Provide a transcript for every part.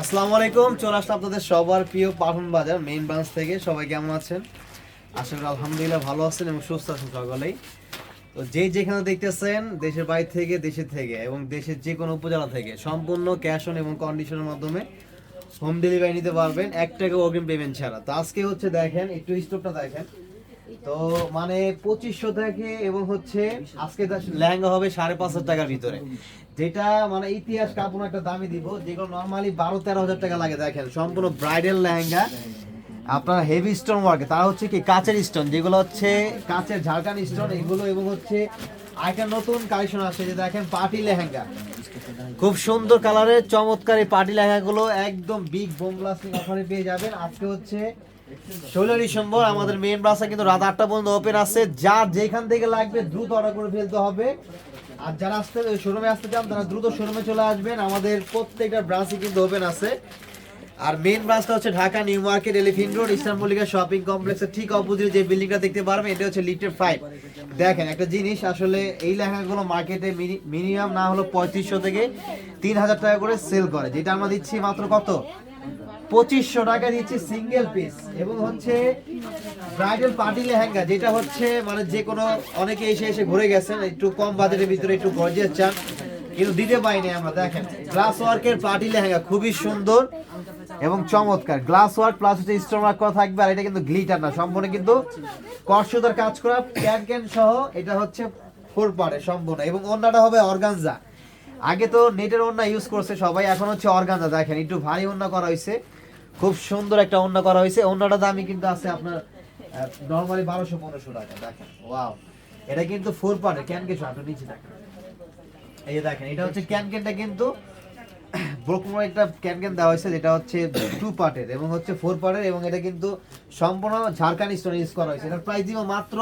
আসসালামু আলাইকুম, চলে আসলাম আপনাদের সবার প্রিয় পাঠান বাজার মেইন ব্রাঞ্চ থেকে। সবাই কেমন আছেন? আশা করি আলহামদুলিল্লাহ ভালো আছেন এবং সুস্থ আছেন সকলেই। যে যেখানে দেখতেছেন, দেশের বাইরে থেকে দেশের থেকে এবং দেশের যে কোনো উপজেলা থেকে, সম্পূর্ণ ক্যাশ অন এবং কন্ডিশনের মাধ্যমে হোম ডেলিভারি নিতে পারবেন। এক টাকা অগ্রিম পেমেন্ট ছাড়া। তো আজকে হচ্ছে দেখেন, একটু স্টোভটা দেখেন। তো মানে পঁচিশশো থেকে এবং হচ্ছে আজকে লেহেঙ্গা হবে সাড়ে পাঁচ হাজার টাকার ভিতরে। যেটা মানে ইতিহাস কাপড় একটা দামি দিব। যেগুলো নর্মালি বারো তেরো হাজার টাকা লাগে, দেখেন। সম্পূর্ণ ব্রাইডাল লেহেঙ্গা। আপনার হেভি স্টোন ওয়ার্ক তারা হচ্ছে কি কাচের স্টোন যেগুলো হচ্ছে কাচের ঝাড়খান স্টোন এগুলো এবং হচ্ছে আরেকটা নতুন কালেকশন আসছে, যে দেখেন পার্টি লেহেঙ্গা। খুব সুন্দর কালারের চমৎকার এই পার্টি লেহেঙ্গাগুলো একদম বিগ বোম ব্লাস্টিং অফারে পেয়ে যাবেন। আজকে হচ্ছে ষোলো ডিসেম্বর, আমাদের মেন ব্রাঞ্চে কিন্তু রাত আটটা পর্যন্ত ওপেন আছে। যার যেখান থেকে লাগবে দ্রুত অর্ডার করে ফেলতে হবে। আর যারা আসতে শোরুমে আসতে চান, তারা দ্রুত শোরুমে চলে আসবেন। আমাদের প্রত্যেকটা ব্রাঞ্চই কিন্তু ওপেন আছে। আর মেন ব্রাঞ্চটা হচ্ছে Dhaka new market elephant road eastern Mallika shopping কমপ্লেক্সের ঠিক অপোজিটে যে বিল্ডিংটা দেখতে পারবেন, এটা হচ্ছে লিটার ফাইভ দেখেন, একটা জিনিস আসলে এই লেহেঙ্গাগুলো মার্কেটে মিনিমাম না হলো পঁয়ত্রিশশো থেকে তিন হাজার টাকা করে সেল করে। যেটা আমরা দিচ্ছি মাত্র কত? পঁচিশশো টাকা দিচ্ছি সিঙ্গেল পিস এবং হচ্ছে ব্রাইডাল পার্টি লেহেঙ্গা, যেটা হচ্ছে মানে যে কোনো অনেকে এসে এসে ঘুরে গেছেন, একটু কম বাজেটের ভিতরে একটু গর্জিয়াস চান। কিন্তু দিতে পাইনি আমরা, দেখেন। গ্লাস ওয়ার্কের পার্টি লেহেঙ্গা, খুবই সুন্দর। এবং চমৎকার গ্লাস ওয়ার্ক প্লাস হচ্ছে স্টোন ওয়ার্ক করা থাকবে, আর এটা কিন্তু গ্লিটার না, সম্পূর্ণ কিন্তু কর্ষদার কাজ করা ক্যান ক্যান সহ এটা হচ্ছে ফোর পার্টে সম্পূর্ণ, এবং অন্যটা হবে অর্গানজা আগে তো নেটের ওন্না ইউজ করছে সবাই, এখন হচ্ছে অর্গানজা দেখেন, একটু ভারী ওন্না করা হয়েছে খুব সুন্দর একটা ওন্না করা হয়েছে ওন্নাটা দামি কিন্তু আছে আপনার নর্মালি বারোশো পনেরোশো টাকা, দেখেন ওয়াও এটা কিন্তু ফোর পার্টের ক্যান কে শট নিচে দেখেন। এই দেখেন, এটা হচ্ছে ক্যান ক্যানটা কিন্তু ব্রোকমোর একটা ক্যান ক্যান দেওয়া হয়েছে, যেটা হচ্ছে টু পার্টের এবং হচ্ছে ফোর পার্টের এবং এটা কিন্তু সম্পূর্ণ ঝাড়খান্ড স্টোন ইউজ করা হয়েছে। এটার প্রাইস দিব মাত্র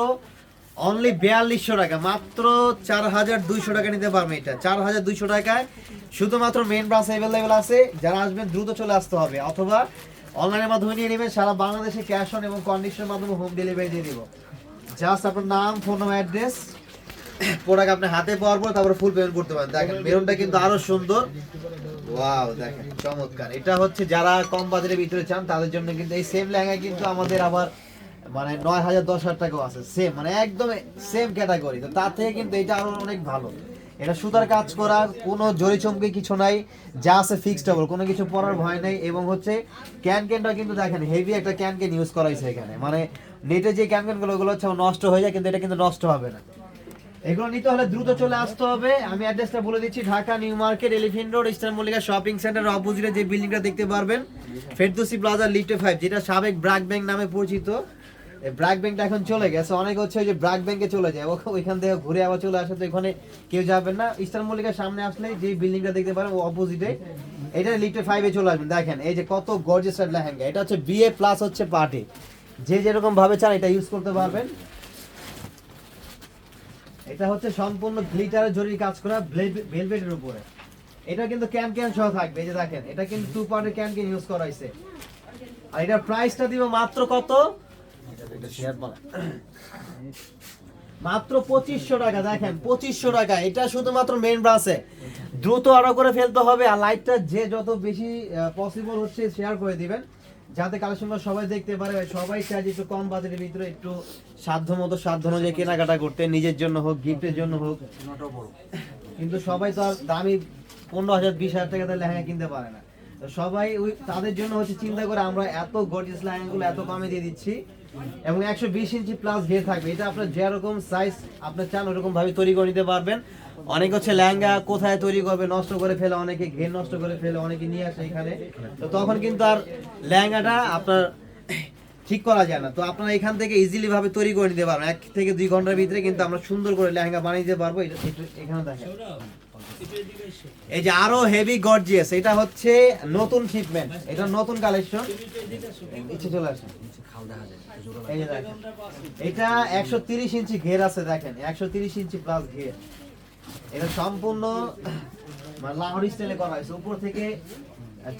অনলি বিয়াল্লিশশো টাকা, মাত্র চার হাজার দুইশো টাকা নিতে পারবেন এটা। চার হাজার দুইশো টাকায় শুধুমাত্র মেন ব্রাঞ্চ অ্যাভেলেবেল আছে। যারা আসবেন, দ্রুত চলে আসতে হবে, অথবা অনলাইনের মাধ্যমে নিয়ে নেবেন, সারা বাংলাদেশে ক্যাশ অন এবং কন্ডিশনের মাধ্যমে হোম ডেলিভারি দিয়ে দিব। জাস্ট আপনার নাম ফোন অ্যাড্রেস প্রোডাক্ট আপনি হাতে পাওয়ার পর তারপরে ফুল পেমেন্ট করতে পারেন। দেখেন, মেরুনটা কিন্তু আরও সুন্দর। ওয়াও দেখেন, চমৎকার। এটা হচ্ছে যারা কম বাজারের ভিতরে চান, তাদের জন্য কিন্তু এই সেম কিন্তু আমাদের আবার মানে নয় হাজার, দশ হাজার টাকাও আছে। সেম মানে একদম সেম ক্যাটাগরি তো তার থেকে কিন্তু এটা আরও অনেক ভালো। এটা সুতার কাজ করা কোনো জরি চমকে কিছু নাই, যা আছে ফিক্সড ডাবল কোনো কিছু পরার ভয় নেই। এবং হচ্ছে ক্যান ক্যানটা কিন্তু দেখেন হেভি একটা ক্যান ক্যান ইউজ করা হয়েছে এখানে। মানে নেটে যে ক্যান ক্যানগুলো ওগুলো হচ্ছে নষ্ট হয়ে যায়, কিন্তু এটা কিন্তু নষ্ট হবে না। এগুলো নিতে হলে দ্রুত চলে আসতে হবে। আমি অ্যাড্রেসটা বলে দিচ্ছি, Dhaka, new market, elephant road, eastern Mallika shopping centre, অপোজিটে যে বিল্ডিংটা দেখতে পারবেন, ফেরদৌসি প্লাজা, লিফটে ফাইভ যেটা সাবেক ব্র্যাক ব্যাংক নামে পরিচিত। ব্র্যাক ব্যাংকটা এখন চলে গেছে, অনেক হচ্ছে যে ব্র্যাক ব্যাংকে চলে যায় ওইখান থেকে ঘুরে আবার চলে আসে, তো এখানে কেউ যাবেন না। ইস্টার্ন মল্লিকার সামনে আসলে যে বিল্ডিংটা দেখতে পারেন, ও অপোজিটে এটা লিফটে ফাইভে চলে আসবেন দেখেন, এই যে কত গর্জিয়াস লেহেঙ্গা, এটা হচ্ছে বিএ প্লাস হচ্ছে পার্টি যে যেরকম ভাবে চান, এটা ইউজ করতে পারবেন। এটা হচ্ছে সম্পূর্ণ গ্লিটারের জরির কাজ করা ভেলভেটের উপরে। এটা কিন্তু ক্যান ক্যান সহ থাকবে, এই যে দেখেন, এটা কিন্তু টু পার্টের ক্যান ক্যান ইউজ করা হয়েছে। আর এটার প্রাইসটা দিব মাত্র কত? মাত্র পঁচিশশো টাকা, দেখেন, পঁচিশশো টাকা। এটা শুধুমাত্র মেন ব্রাঞ্চে দ্রুত অর্ডার করে ফেলতে হবে, আর লাইটটা যে যত বেশি পসিবল হচ্ছে শেয়ার করে দিবেন। যাতে কালেকশনটা সবাই দেখতে পারে, সবাই যে একটু কম বাজেটের ভিতরে একটু সাধ্য মতো, সাধ্য অনুযায়ী কেনাকাটা করতে, নিজের জন্য হোক গিফটের জন্য হোক। কিন্তু সবাই তো আর দামি পনেরো হাজার, বিশ হাজার টাকা লেহেঙ্গা কিনতে পারে না। তো সবাই ওই তাদের জন্য হচ্ছে চিন্তা করে আমরা এত গর্জিয়াস লেহেঙ্গাগুলো এত কমে দিয়ে দিচ্ছি এবং একশো বিশ ইঞ্চি প্লাস ঘের থাকবে। এটা আপনার যেরকম সাইজ আপনার চান ওরকম ভাবে তৈরি করে নিতে পারবেন। অনেক হচ্ছে লেহেঙ্গা কোথায় তৈরি করবে, নষ্ট করে ফেলে, অনেকে ঘের নষ্ট করে ফেলে, অনেকে নিয়ে আসে এখানে। তো তখন কিন্তু আর লেহেঙ্গাটা আপনার ঠিক করা যায় না। তো আপনারা এখান থেকে ইজিলি ভাবে তৈরি করে নিতে পারবেন। এক থেকে দুই ঘণ্টার ভিতরে কিন্তু আমরা সুন্দর করে লেহেঙ্গা বানিয়ে দিতে পারব। এটা এখানে দেখেন। এই যে আরও হেভি গর্জিয়াস এটা হচ্ছে নতুন শিপমেন্ট এটা নতুন কালেকশন ইচ্ছে চলে আসে এটা একশো তিরিশ ইঞ্চি ঘের আছে, দেখেন। একশো তিরিশ ইঞ্চি প্লাস ঘের। এটা সম্পূর্ণ মানে লাহোর স্টাইলে করা হয়েছে। উপর থেকে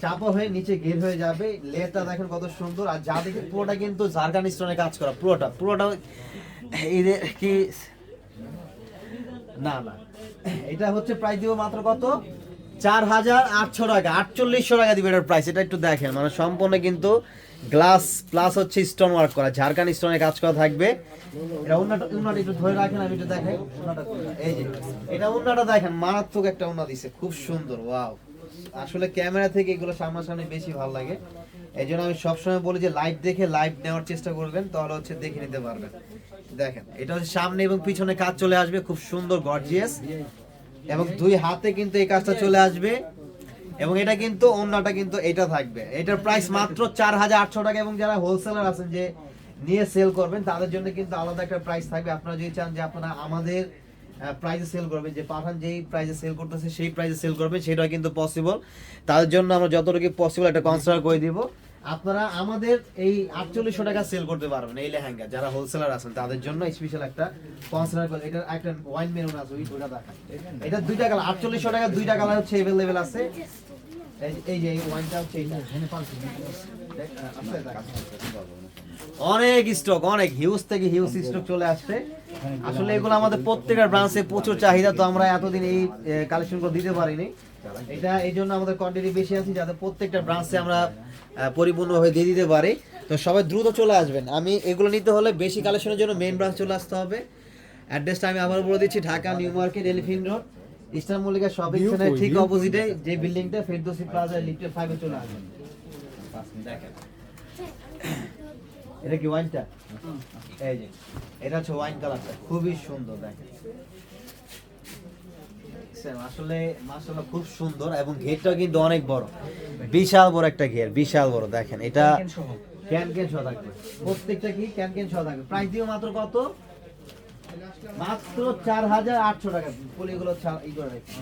চাপা হয়ে নিচে ঘের হয়ে যাবে। লেয়ারটা দেখেন কত সুন্দর। আর যা দেখে পুরোটা কিন্তু জারগান স্টোনে কাজ করা, পুরোটা। পুরোটা যে কি, না না। এটা হচ্ছে প্রাইস দিব মাত্র কত? চার হাজার আটশো টাকা। আটচল্লিশশো টাকা দিবে এটার প্রাইস এটা একটু দেখেন মানে সম্পূর্ণ কিন্তু গ্লাস প্লাস হচ্ছে স্টোন ওয়ার্ক করা, ঝাড়খান স্টোনে কাজ করা থাকবে। এটা উন্নাটা উন্নাটা একটু ধরে রাখেন আমি একটু দেখাই এই যে, এটা উন্নাটা দেখেন, মারাত্মক একটা উন্না দিছে, খুব সুন্দর ওয়াও আসলে ক্যামেরা থেকে এগুলো সামনাসামনি বেশি ভালো লাগে। এই জন্য আমি সবসময় বলি যে লাইভ দেখে লাইভ নেওয়ার চেষ্টা করবেন, তাহলে হচ্ছে দেখে নিতে পারবেন। দেখেন, এটা হচ্ছে সামনে এবং পিছনে কাজ চলে আসবে, খুব সুন্দর গর্জিয়াস এবং দুই হাতে কিন্তু এই কাজটা চলে আসবে। এবং এটা কিন্তু অন্যটা কিন্তু এটা থাকবে। এটার প্রাইস মাত্র চার হাজার আটশো টাকা এবং যারা হোলসেলার আছেন যে নিয়ে সেল করবেন তাদের জন্য কিন্তু আলাদা একটা প্রাইস থাকবে। আপনারা যদি চান যে আপনারা আমাদের প্রাইসে সেল করবেন যে পাঠান যেই প্রাইসে সেল করতেছে সেই প্রাইসে সেল করবেন সেটা কিন্তু পসিবল তার জন্য আমরা যতটুকু পসিবল একটা কনসিডার করে দিব। আপনারা আমাদের এই আটচল্লিশশো টাকা সেল করতে পারবেন এই লেহেঙ্গা। যারা হোলসেলার আছেন তাদের জন্য স্পেশাল একটা কনসিডার করে এটা একটা ওয়াইন মেরুন আছে ওই দুইটা দেখায় এটা দুইটা কালার আটচল্লিশশো টাকা দুইটা কালার হচ্ছে অ্যাভেলেবেল আছে। অনেক স্টক অনেক হিউজ থেকে হিউজ স্টক চলে আসছে। আসলে এগুলো আমাদের প্রত্যেকটা ব্রাঞ্চে প্রচুর চাহিদা তো আমরা এতদিন এই কালেকশন করে দিতে পারিনি। এটা এই জন্য আমাদের কোয়ান্টিটি বেশি আছে যাতে প্রত্যেকটা ব্রাঞ্চে আমরা আহ, পরিপূর্ণভাবে দিয়ে দিতে পারি। তো সবাই দ্রুত চলে আসবেন। আমি এগুলো নিতে হলে বেশি কালেকশনের জন্য মেন ব্রাঞ্চ চলে আসতে হবে। অ্যাড্রেসটা আমি আবার বলে দিচ্ছি Dhaka New Market Elephant Road Mallika shopping centre ঠিক অপোজিটে যে বিল্ডিংটা ফেরদৌসি প্লাজা ফাইভে চলে আসবেন দেখেন এটা কি ওয়াইনটা এই যে এটা হচ্ছে ওয়াইন কালারটা খুবই সুন্দর দেখেন। আসলে মাশাআল্লাহ খুব সুন্দর এবং ঘেরটাও কিন্তু অনেক বড়। বিশাল বড় একটা ঘের বিশাল বড় দেখেন এটা ক্যান ক্যান সহ থাকবে। প্রত্যেকটা কি ক্যান ক্যান সহ থাকবে? প্রাইস দিও মাত্র কত? মাত্র চার হাজার আটশো টাকা। পলিগুলো ই করে রাখি।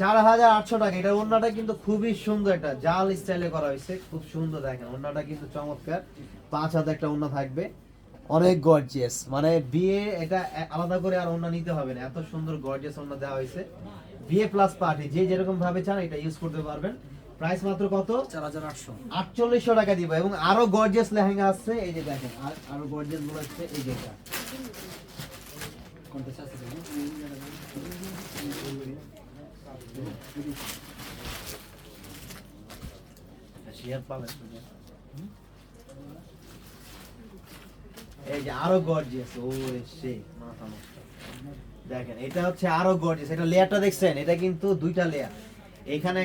চার হাজার আটশো টাকা। এটা ওন্নাটা কিন্তু খুবই সুন্দর একটা জাল স্টাইলে করা হয়েছে। খুব সুন্দর দেখেন ওন্নাটা কিন্তু চমৎকার। পাঁচ হাতে একটা ওন্না থাকবে। অনেক গর্জিয়াস মানে বিয়ে এটা আলাদা করে আর ওন্না নিতে হবে না। এত সুন্দর গর্জিয়াস ওন্না দেওয়া হয়েছে। বিয়ে প্লাস পার্টি যে যেরকম ভাবে চান এটা ইউজ করতে পারবেন। প্রাইস মাত্র কত? চার হাজার আটশো। আটচল্লিশশো টাকা দিব। এবং আরও গর্জিয়াস লেহেঙ্গা আছে। এই যে দেখেন আরও গর্জিয়াসগুলো আছে। এই যে এটা কোনটা চাচ্ছে শেয়ার পাবেন এই যে আরও গর্জিয়াস ও সে মাথা দেখেন, এটা হচ্ছে আরও গর্জিয়াস এটা লেয়ারটা দেখছেন? এটা কিন্তু দুইটা লেয়ার। এখানে